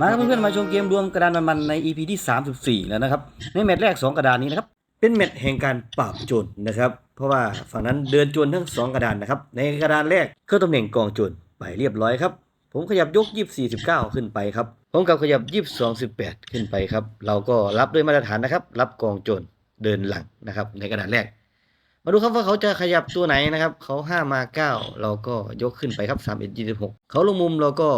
มาครับเพื่อนๆมาชมเกมรวมกระดานมันๆใน EP ที่ 34 แล้วนะครับ ในแมตช์แรก 2 กระดานนี้นะครับ เป็นแมตช์แห่งการปราบโจรนะครับ เพราะว่าฝั่งนั้นเดินโจรทั้ง 2 กระดานนะครับ ในกระดานแรกเข้าตำแหน่งกองโจรไปเรียบร้อยครับ ผมขยับยก 24 19 ขึ้นไปครับผมกับขยับ 22 18 ขึ้นไปครับ เราก็รับด้วยมาตรฐานนะครับ รับกองโจรเดินหลังนะครับ ในกระดานแรก มาดูครับว่าเขาจะขยับตัวไหนนะครับ เขา5มา9เราก็ยกขึ้นไปครับ31 26 เขาลงมุมเราก็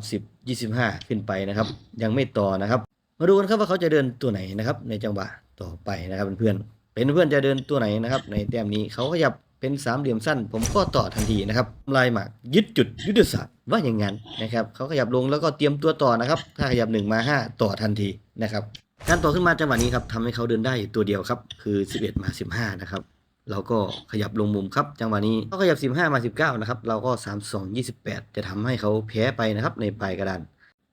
30 25 ขึ้นไปนะครับ ยังไม่ต่อนะครับ มาดูกันครับว่าเขาจะเดินตัวไหนนะครับ ในจังหวะต่อไปนะครับเพื่อนๆเป็นเพื่อนจะเดินตัวไหนนะครับ ในแต้มนี้เขาขยับเป็นสามเหลี่ยมสั้น ผมก็ต่อทันทีนะครับลายหมากยึดจุดยุทธศาสตร์ว่าอย่างนั้นนะครับเขาขยับลงแล้วก็เตรียมตัวต่อนะครับ ถ้าขยับ 1 มา 5 ต่อทันทีนะครับการต่อขึ้นมาจังหวะนี้ครับทำให้เขาเดินได้ตัวเดียวครับ คือ 11 มา 15 นะครับ เราก็ขยับลงมุมครับ จังหวะนี้เขาขยับ 15 มา 19 นะครับ เราก็ 32 28 จะทำให้เขาแพ้ไปนะครับในปลายกระดาน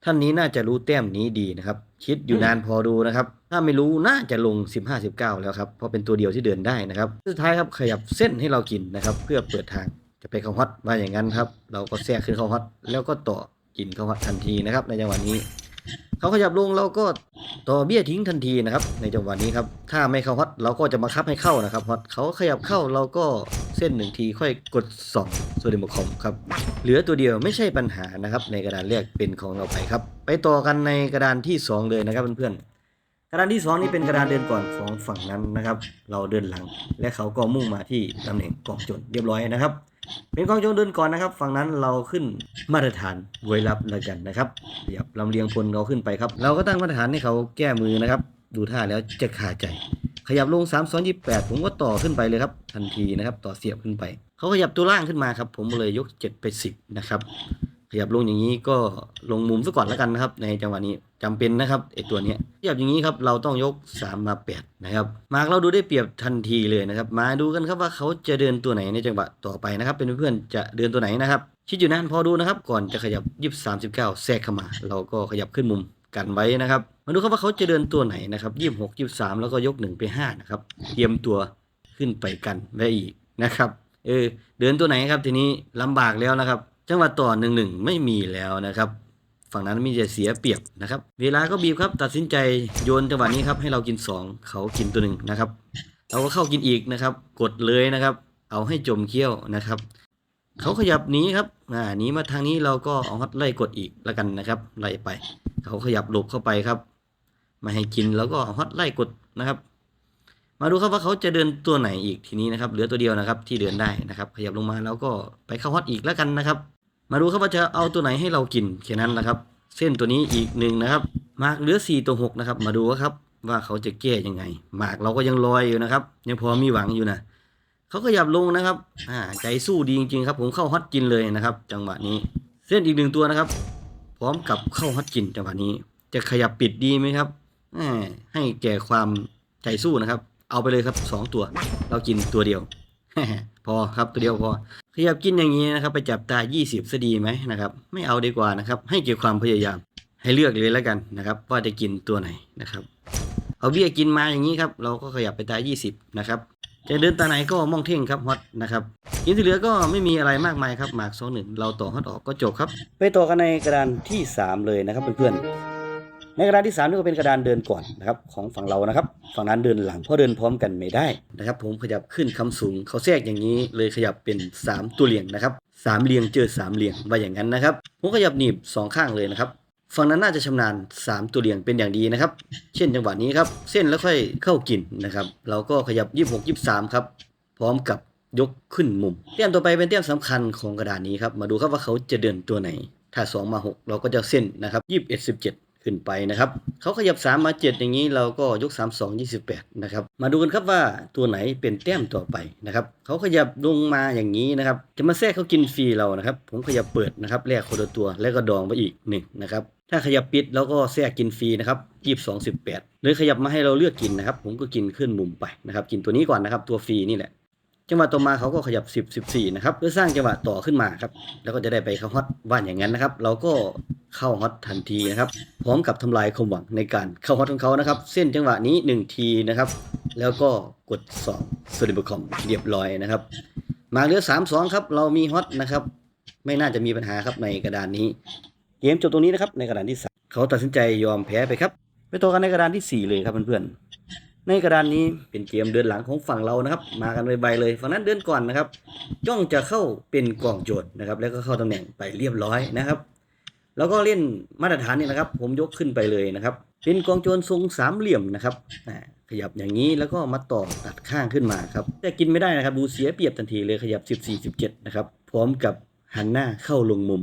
ท่านนี้น่าจะรู้แต้มนี้ดีนะครับ คิดอยู่นานพอดูนะครับ ถ้าไม่รู้น่าจะลง 15 19 แล้วครับ เพราะเป็นตัวเดียวที่เดินได้นะครับ สุดท้ายครับขยับเส้นให้เรากินนะครับ เพื่อเปิดทาง จะไปเข้าฮอตว่าอย่างนั้นครับ เราก็แทรกขึ้นเข้าฮอตแล้วก็ต่อกินเข้าฮอตทันทีนะครับในจังหวะนี้ เขาขยับลงเราก็ต่อเบี้ยทิ้งทันทีนะครับ ในจังหวะนี้ครับ ถ้าไม่เข้าฮอตเราก็จะมาคับให้เข้านะครับฮอตเขาขยับเข้าเราก็เส้นหนึ่งทีค่อยกด2โซเดียมคอมครับเหลือตัวเดียวไม่ใช่ปัญหานะครับ ในกระดานแรกเป็นของเราไปครับ ไปต่อกันในกระดานที่ 2 เลยนะครับเพื่อนๆกระดานที่ 2 นี่เป็นกระดานเดินก่อนของฝั่งนั้นนะครับ เราเดินหลัง และเขาก็มุ่งมาที่ตำแหน่งกองจรเรียบร้อยนะครับ เป็นกองโจงเดินก่อนนะครับ ฝั่งนั้นเราขึ้นมาตรฐานไว้รับแล้วกันนะครับเดี๋ยวลำเลียงพลเขาขึ้นไปครับ เราก็ตั้งมาตรฐานให้เขาแก้มือนะครับ ดูท่าแล้วจะขาดใจ ขยับลง3 2 28ผมก็ต่อขึ้นไปเลยครับ ทันทีนะครับ ต่อเสียบขึ้นไป เขาขยับตัวล่างขึ้นมาครับ ผมเลยยก 7 ไป 10 นะครับ ขยับลงอย่างนี้ก็ลงมุมซะก่อนแล้วกันนะครับ ในจังหวะนี้จำเป็นนะครับไอตัวนี้ขยับอย่างนี้ครับเราต้องยก 3 มา 8 นะครับ มาร์กเราดูได้เปรียบทันทีเลยนะครับ มาดูกันครับว่าเขาจะเดินตัวไหนในจังหวะต่อไปนะครับ เป็นเพื่อนจะเดินตัวไหนนะครับคิดอยู่นานพอดูนะครับ ก่อนจะขยับยิบ39แทรกเข้ามา เราก็ขยับขึ้นมุมกันไว้นะครับ มาดูครับว่าเขาจะเดินตัวไหนนะครับยี่สิบหกยี่สิบสามแล้วก็ยกหนึ่งไปห้านะครับเตรียมตัวขึ้นไปกันไว้อีกนะครับเออเดินตัวไหนครับทีนี้ลำบากแล้วนะครับ จังหวะต่อหนึ่งหนึ่งไม่มีแล้วนะครับ ฝั่งนั้นมีแต่เสียเปรียบนะครับ เวลาก็บีบครับ ตัดสินใจโยนจังหวะนี้ครับให้เรากิน 2 เขากินตัวหนึ่งนะครับ เราก็เข้ากินอีกนะครับ กดเลยนะครับ เอาให้จมเขี้ยวนะครับ เขาขยับหนีครับอ่าหนีมาทางนี้เราก็เอาฮัดไล่กดอีกแล้วกันนะครับไล่ไป เขาขยับหลบเข้าไปครับมาให้กินแล้วก็เอาฮัดไล่กดนะครับมาดูครับว่าเขาจะเดินตัวไหนอีกทีนี้นะครับ เหลือตัวเดียวนะครับที่เดินได้นะครับ ขยับลงมาแล้วก็ไปเข้าฮอตอีกแล้วกันนะครับ มาดูครับว่าจะเอาตัวไหนให้เรากินแค่นั้นนะครับ เส้นตัวนี้อีกหนึ่งนะครับ มาร์กเหลือ4ตัว6นะครับ มาดูครับว่าเขาจะแก้ยังไง มาร์กเราก็ยังลอยอยู่นะครับ ยังพอมีหวังอยู่นะเขาขยับลงนะครับอ่าใจสู้ดีจริงๆครับ ผมเข้าฮอตกินเลยนะครับ จังหวะนี้ เส้นอีกหนึ่งตัวนะครับ พร้อมกับเข้าฮอตกินจังหวะนี้ จะขยับปิดดีไหมครับให้แก่ความใจสู้นะครับ เอาไปเลยครับสองตัว เรากินตัวเดียว พอครับตัวเดียวพอขยับกินอย่างนี้นะครับ ไปจับตา 20ซะดีไหมนะครับ ไม่เอาดีกว่านะครับ ให้เกี่ยวความพยายาม ให้เลือกเลยแล้วกันนะครับ ว่าจะกินตัวไหนนะครับ เอาเบี้ยกินมาอย่างนี้ครับ เราก็ขยับไปตา 20 นะครับจะเดินตาไหนก็มองเท่งครับฮอตนะครับกินที่เหลือก็ไม่มีอะไรมากมายครับหมากสองหนึ่งเราต่อฮอตออกก็จบครับ ไปต่อกันในกระดานที่ 3 เลยนะครับเพื่อนๆ ในกระดานที่3นี่ก็เป็นกระดานเดินก่อนนะครับของฝั่งเรานะครับ ฝั่งนั้นเดินหลังเพราะเดินพร้อมกันไม่ได้นะครับ ผมขยับขึ้นคำสูงเขาแทรกอย่างนี้เลยขยับเป็น 3 ตัวเลียงนะครับสามเลียงเจอสามเลียงว่าอย่างนั้นนะครับผมขยับหนีบสองข้างเลยนะครับฝั่งนั้นน่าจะชำนาญ 3 ตัวเลียงเป็นอย่างดีนะครับ เช่นจังหวะนี้ครับ เส้นแล้วค่อยเข้ากินนะครับ เราก็ขยับ 26 23 ครับ พร้อมกับยกขึ้นมุมแต้มต่อไปเป็นแต้มสำคัญของกระดานนี้ครับ มาดูครับว่าเขาจะเดินตัวไหน ถ้า 2 มา 6 เราก็จะเส้นนะครับ 21 17 ขึ้นไปนะครับเขาขยับ 3 มา 7 อย่างนี้เราก็ยก 3 2 28 นะครับ มาดูกันครับว่าตัวไหนเป็นแต้มต่อไปนะครับเขาขยับลงมาอย่างนี้นะครับ จะมาแทรกเขากินฟรีเรานะครับ ผมขยับเปิดนะครับแลกคนละตัวแล้วก็ดองไปอีกหนึ่งนะครับถ้าขยับปิดแล้วก็แทรกกินฟรีนะครับยี่สิบสองสิบแปดเลยขยับมาให้เราเลือกกินนะครับ ผมก็กินขึ้นมุมไปนะครับ กินตัวนี้ก่อนนะครับ ตัวฟรีนี่แหละ จังหวะต่อมาเขาก็ขยับ 10 14 นะครับเพื่อสร้างจังหวะต่อขึ้นมาครับ แล้วก็จะได้ไปเข้าฮอตว่านอย่างนั้นนะครับ เราก็เข้าฮอตทันทีนะครับ พร้อมกับทำลายความหวังในการเข้าฮอตของเขานะครับ เส้นจังหวะนี้ 1 ทีนะครับ แล้วก็กด2สวัสดีบุคคมเรียบร้อยนะครับ มาเหลือ 3 2 ครับ เรามีฮอตนะครับ ไม่น่าจะมีปัญหาครับในกระดานนี้ เกมจบตรงนี้นะครับในกระดานที่สามเขาตัดสินใจยอมแพ้ไปครับไปต่อกันในกระดานที่ 4 เลยครับเพื่อนๆ ในกระดานนี้เป็นเกมเดินหลังของฝั่งเรานะครับ มากันใบๆเลย ฝั่งนั้นเดินก่อนนะครับจ้องจะเข้าเป็นกล่องโจทย์นะครับ แล้วก็เข้าตำแหน่งไปเรียบร้อยนะครับ แล้วก็เล่นมาตรฐานนี่นะครับ ผมยกขึ้นไปเลยนะครับ เป็นกองโจรทรงสามเหลี่ยมนะครับขยับอย่างนี้แล้วก็มาต่อตัดข้างขึ้นมาครับแต่กินไม่ได้นะครับ ดูเสียเปรียบทันทีเลยขยับ 14 17นะครับพร้อมกับหันหน้าเข้าลงมุม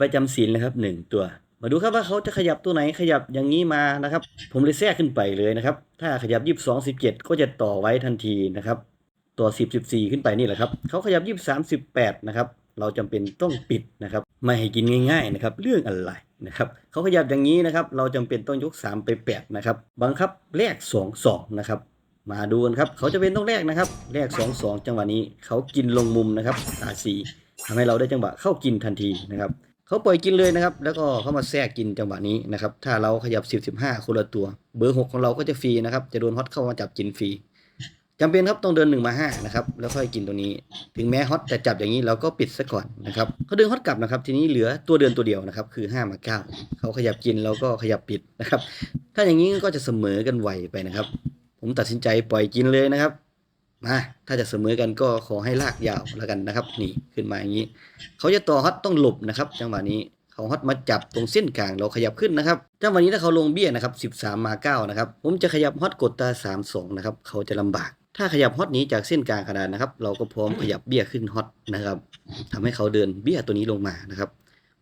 ประจำศีลนะครับหนึ่งตัว มาดูครับว่าเขาจะขยับตัวไหนขยับอย่างนี้มานะครับ ผมเลยแทรกขึ้นไปเลยนะครับ ถ้าขยับ 22 17 ก็จะต่อไว้ทันทีนะครับต่อ10 14 ขึ้นไปนี่แหละครับเขาขยับ 23 18 นะครับ เราจำเป็นต้องปิดนะครับ ไม่ให้กินง่าย ๆนะครับ เรื่องอะไรนะครับเขาขยับอย่างนี้นะครับ เราจำเป็นต้องยก 3 ไป 8 นะครับ บังคับแลก2 2 นะครับ มาดูกันครับ เขาจะเป็นต้องแลกนะครับแลก2 2 จังหวะนี้เขากินลงมุมนะครับตาสีทำให้เราได้จังหวะเข้ากินทันทีนะครับ เขาปล่อยกินเลยนะครับ แล้วก็เขามาแทรกกินจังหวะนี้นะครับ ถ้าเราขยับ10 15คนละตัว เบอร์6ของเราก็จะฟรีนะครับ จะโดนฮอตเข้ามาจับกินฟรีจำเป็นครับต้องเดิน1มา5นะครับ แล้วค่อยกินตัวนี้ ถึงแม้ฮอตแต่จับอย่างนี้เราก็ปิดซะก่อนนะครับเขาดึงฮอตกลับนะครับ ทีนี้เหลือตัวเดินตัวเดียวนะครับ คือ5มา9เขาขยับกินแล้วก็ขยับปิดนะครับ ถ้าอย่างนี้ก็จะเสมอกันไวไปนะครับ ผมตัดสินใจปล่อยกินเลยนะครับ มาถ้าจะเสมอกันก็ขอให้ลากยาวแล้วกันนะครับ นี่ขึ้นมาอย่างนี้ เขาจะต่อฮอตต้องหลบนะครับ จังหวะนี้เขาฮอตมาจับตรงเส้นกลางเราขยับขึ้นนะครับจังหวะนี้ถ้าเขาลงเบี้ยนะครับ 13 มา 9 นะครับ ผมจะขยับฮอตกดตา 3 2 นะครับ เขาจะลำบาก ถ้าขยับฮอตหนี้จากเส้นกลางขนาดนะครับ เราก็พร้อมขยับเบี้ยขึ้นฮอตนะครับทำให้เขาเดินเบี้ยตัวนี้ลงมานะครับ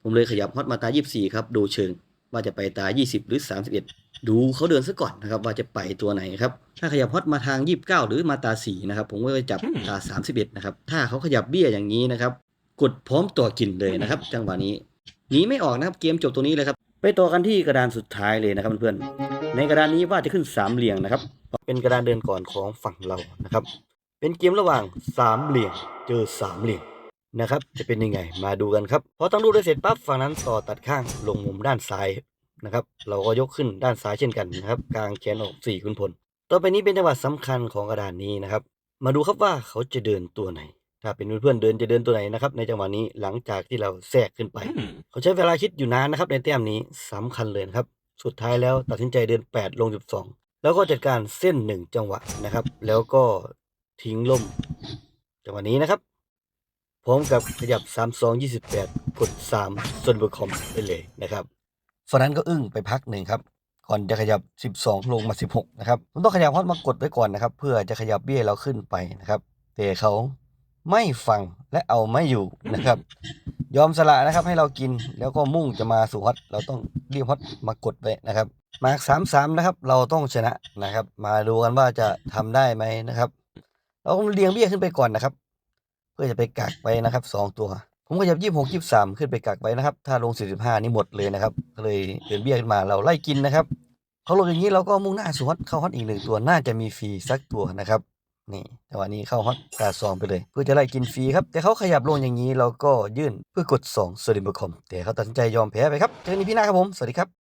ผมเลยขยับฮอตมาตา 24 ครับ ดูเชิง ว่าจะไปตา 20 หรือ 31 ดูเขาเดินซะก่อนนะครับ ว่าจะไปตัวไหนครับ ถ้าขยับฮอตมาทาง 29 หรือมาตา 4 นะครับ ผมก็จะจับตา 31 นะครับ ถ้าเขาขยับเบี้ยอย่างนี้นะครับ กดพร้อมตัวกินเลยนะครับ จังหวะนี้หนีไม่ออกนะครับ เกมจบตรงนี้เลยครับ ไปต่อกันที่กระดานสุดท้ายเลยนะครับเพื่อนๆ ในกระดานนี้ว่าจะขึ้นสามเหลี่ยงนะครับ เป็นกระดานเดินก่อนของฝั่งเรานะครับ เป็นเกมระหว่างสามเหลี่ยงเจอสามเหลี่ยง นะครับ จะเป็นยังไง มาดูกันครับ พอตั้งรูปได้เสร็จปั๊บฝั่งนั้นต่อตัดข้างลงมุมด้านซ้ายนะครับ เราก็ยกขึ้นด้านซ้ายเช่นกันนะครับกลางแขนออกสี่ขุนพล ต่อไปนี้เป็นจังหวะสำคัญของกระดานนี้นะครับ มาดูครับว่าเขาจะเดินตัวไหน ถ้าเป็นเพื่อนๆเดินจะเดินตัวไหนนะครับ ในจังหวะนี้หลังจากที่เราแทรกขึ้นไป เขาใช้เวลาคิดอยู่นานนะครับในแต้มนี้สำคัญเลยนะครับ สุดท้ายแล้วตัดสินใจเดิน 8 ลง 12 แล้วก็จัดการเส้น 1 จังหวะนะครับ แล้วก็ทิ้งล่มจังหวะนี้นะครับพ ร้อมกับขยับ 3 2 28 กด 3 ส่วนบุคคมไปเลยนะครับฝนั้นก็อึ้งไปพักหนึ่งครับ ก่อนจะขยับ 12 ลงมา 16 นะครับผมต้องขยับฮอตมากดไว้ก่อนนะครับ เพื่อจะขยับเบี้ยเราขึ้นไปนะครับ แต่เขาไม่ฟังและเอาไม่อยู่นะครับ ยอมสละนะครับให้เรากินแล้วก็มุ่งจะมาสู่ฮอตเราต้องรีบฮอตมากดไว้นะครับ มาสามสามนะครับ เราต้องชนะนะครับ มาดูกันว่าจะทำได้ไหมนะครับ เราต้องเรียงเบี้ยขึ้นไปก่อนนะครับ พื่อจะไปกักไว้นะครับสองตัว ผมก็ยับยี่สิบหกยี่สามขึ้นไปกักไว้นะครับ ถ้าลงสี่สิบห้านี่หมดเลยนะครับก็เลยเดินเบี้ยขึ้นมาเราไล่กินนะครับเขาลงอย่างนี้เราก็มุ่งหน้าสู่ฮอตเข้าฮอตอีกหนึ่งตัวน่าจะมีฟรีสักตัวนะครับนี่จังหวะนี้เข้าฮอตตาซองไปเลย เพื่อจะไล่กินฟรีครับ แต่เขาขยับลงอย่างนี้เราก็ยื่นเพื่อกด2สวัสดีบุคคมแต่เขาตัดสินใจยอมแพ้ไปครับเจอกันในพี่หน้าครับผม สวัสดีครับ